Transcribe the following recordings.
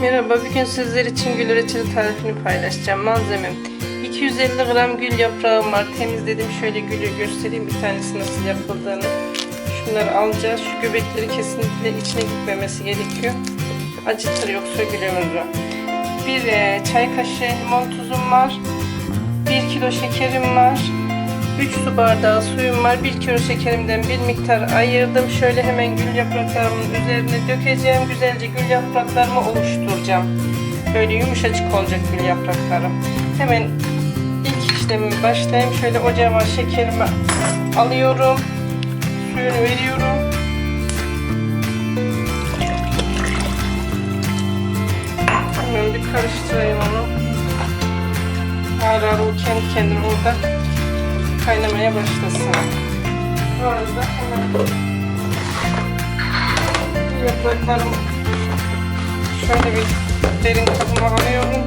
Merhaba, bugün sizler için gül reçeli tarifini paylaşacağım. Malzemem 250 gram gül yaprağım var. Temizledim. Şöyle gülü göstereyim bir tanesi nasıl yapıldığını. Şunları alacağız. Şu göbekleri kesinlikle içine gitmemesi gerekiyor. Acıtır yoksa gülümüzü. Bir e, çay kaşığı limon tuzum var. 1 kilo şekerim var. 3 su bardağı suyum var. 1 kilo şekerimden bir miktar ayırdım. Şöyle hemen gül yapraklarımın üzerine dökeceğim. Güzelce gül yapraklarımı oluşturacağım. Böyle yumuşacık olacak gül yapraklarım. Hemen ilk işlemimi başlayayım. Şöyle ocağıma şekerimi alıyorum. Suyunu veriyorum. Hemen bir karıştırayım onu. Ağır ağır kendi kendine orada kaynamaya başlasın. Bu arada hemen yapraklarımı şöyle bir derin kabıma alıyorum.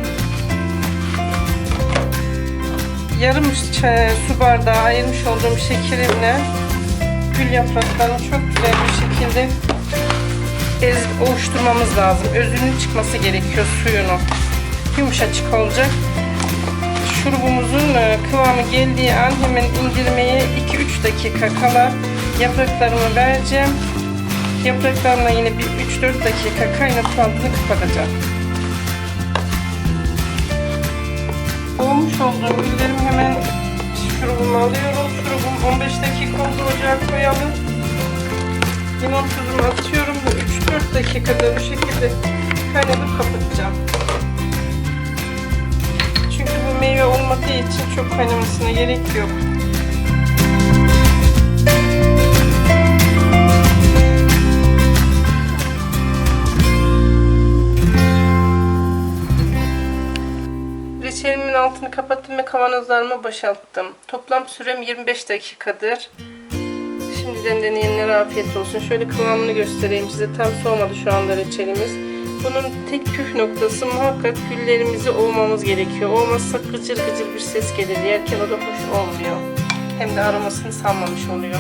Yarım su bardağı ayırmış olduğum şekerimle gül yapraklarını çok güzel bir şekilde ez, oluşturmamız lazım. Özünün çıkması gerekiyor suyunu. Yumuşacık olacak şurubumuzun e, kıvamı geldiği an hemen indirmeye 2-3 dakika kala yapraklarımı vereceğim. Yapraklarımla yine bir 3-4 dakika kaynatıp altını kapatacağım. Olmuş olduğum güllerimi hemen şurubumu alıyorum. Şurubum 15 dakika oldu ocağa koyalım. Limon tuzumu atıyorum ve 3-4 dakikada bu şekilde kaynatıp kapatacağım. Olmadığı için çok kaynamasına gerek yok. Reçelimin altını kapattım ve kavanozlarımı boşalttım. Toplam sürem 25 dakikadır. Şimdiden deneyenlere afiyet olsun. Şöyle kıvamını göstereyim size. Tam soğumadı şu anda reçelimiz. Bunun tek püf noktası muhakkak güllerimizi ovmamız gerekiyor. Olmazsa gıcır gıcır bir ses gelir. Yerken o hoş olmuyor. Hem de aromasını salmamış oluyor.